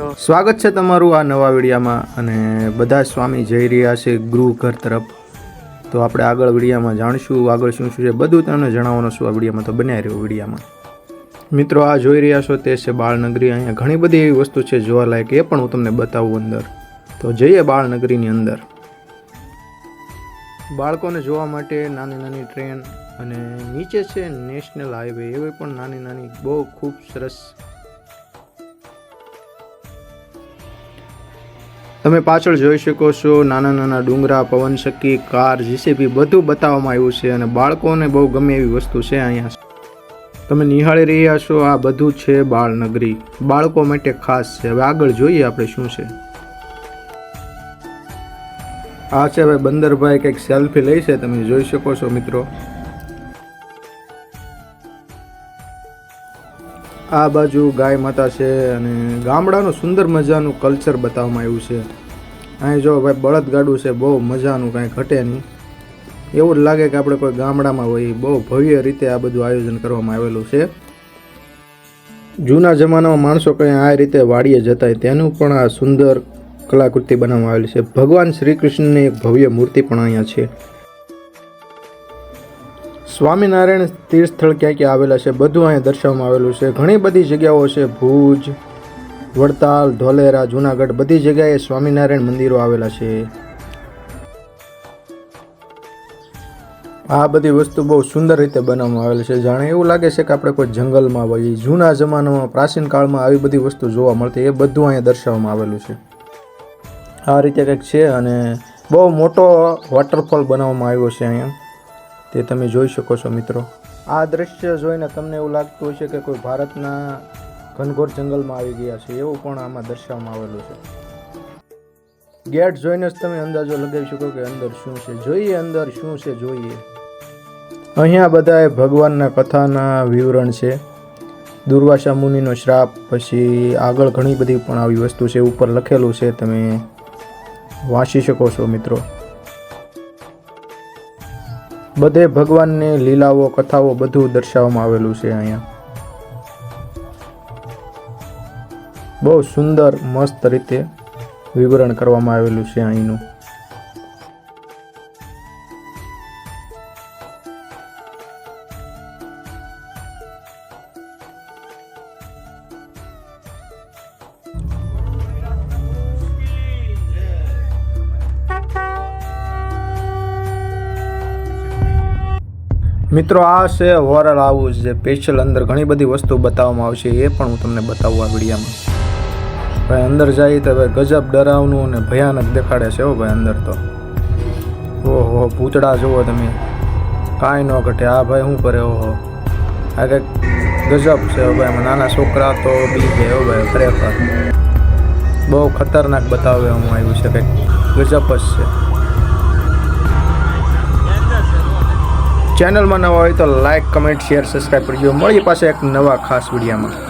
સ્વાગત છે તમારું આ નવા વિડીયામાં અને બધા સ્વામી જઈ રહ્યા છે ગૃહ ઘર તરફ. તો આપણે આગળ વિડીયામાં જાણીશું, આગળ શું શું છે, બધું તમને જણાવવાનું શું આ વિડીયામાં તો બન્યા રહ્યો વિડીયામાં. મિત્રો, આ જોઈ રહ્યા છો તે છે બાળનગરી. અહીંયા ઘણી બધી એવી વસ્તુ છે જોવાલાયક, એ પણ હું તમને બતાવું અંદર. તો જઈએ બાળનગરીની અંદર. બાળકોને જોવા માટે નાની નાની ટ્રેન અને નીચે છે નેશનલ હાઈવે. એવી પણ નાની નાની બહુ ખૂબ સરસ તમે પાછળ જોઈ શકો છો નાના નાના ડુંગરા પવનચક્કી કાર જીસીબી બધું બતાવવામાં આવ્યું છે અને બાળકોને બહુ ગમે એવી વસ્તુ છે અહીંયા. તમે નિહાળી રહ્યા છો, આ બધું છે બાળનગરી. બાળકો માટે ખાસ છે. હવે આગળ જોઈએ આપણે શું છે. આ છે હવે બંદરભાઈ કંઈક સેલ્ફી લઈ છે, તમે જોઈ શકો છો મિત્રો. આ બાજુ ગાય માતા છે અને ગામડાનું સુંદર મજાનું કલ્ચર બતાવવામાં આવ્યું છે. અહીં જો ભાઈ બળદગાડું છે, બહુ મજાનું કાંઈ ઘટે નહીં. એવું જ લાગે કે આપણે કોઈ ગામડામાં હોઈએ બહુ ભવ્ય રીતે આ બધું આયોજન કરવામાં આવેલું છે. જૂના જમાનામાં માણસો કંઈ આ રીતે વાડીએ જતા તેનું પણ આ સુંદર કલાકૃતિ બનાવવામાં આવેલી છે. ભગવાન શ્રી કૃષ્ણની એક ભવ્ય મૂર્તિ પણ અહીંયા છે. સ્વામિનારાયણ તીર્થસ્થળ ક્યાં ક્યાં આવેલા છે, બધું અહીંયા દર્શાવવામાં આવેલું છે. ઘણી બધી જગ્યાઓ છે, ભુજ વડતાલ ધોલેરા જુનાગઢ બધી જગ્યાએ સ્વામિનારાયણ મંદિરો આવેલા છે. આ બધી વસ્તુ બહુ સુંદર રીતે બનાવવામાં આવેલી છે. જાણે એવું લાગે છે કે આપણે કોઈ જંગલમાં હોઈએ જૂના જમાનામાં, પ્રાચીન કાળમાં આવી બધી વસ્તુ જોવા મળતી, એ બધું અહીંયા દર્શાવવામાં આવેલું છે. આ રીતે કંઈક છે અને બહુ મોટો વોટરફોલ બનાવવામાં આવ્યો છે અહીંયા. તે તમે જોઈ શકો છો મિત્રો. આ દ્રશ્ય જોઈને તમને એવું લાગતું હશે કે કોઈ ભારતના ઘનઘોર જંગલમાં આવી ગયા છે, એવું પણ આમાં દર્શાવવામાં આવેલું છે. ગેટ જોઈને જ તમે અંદાજો લગાવી શકો કે અંદર શું છે. જોઈએ અંદર શું છે, જોઈએ. અહીંયા બધાએ ભગવાનના કથાના વિવરણ છે. દુર્વાસા મુનિનો શ્રાપ, પછી આગળ ઘણી બધી પણ આવી વસ્તુ છે, ઉપર લખેલું છે, તમે વાંચી શકો છો, મિત્રો. બધે ભગવાનની લીલાઓ, કથાઓ બધું દર્શાવવામાં આવેલું છે અહીંયા. બહુ સુંદર, મસ્ત રીતે વિવરણ કરવામાં આવેલું છે અહીંનું. મિત્રો, આ છે વોરલ હાઉસ જે સ્પેશિયલ અંદર ઘણી બધી વસ્તુ બતાવવામાં આવશે, એ પણ હું તમને બતાવું આ વિડીયામાં. ભાઈ, અંદર જાય તો ભાઈ ગજબ ડરાવનું અને ભયાનક દેખાડે છે હો ભાઈ, અંદર તો. ઓહો, પૂતળા જુઓ તમે. કાંઈ ન ઘટે. આ ભાઈ શું કરે, ઓહો? આ કંઈક ગજબ છે હો એમાં નાના છોકરા તો બી છે હો ભાઈ, ખરેખર. બહુ ખતરનાક બતાવે હું આવ્યું છે, કંઈક ગજબ જ છે. ચેનલમાં નવા હોય તો લાઇક કમેન્ટ, શેર, સબસ્ક્રાઈબ કરજો. મળીએ પાસે એક નવા ખાસ વિડીયોમાં.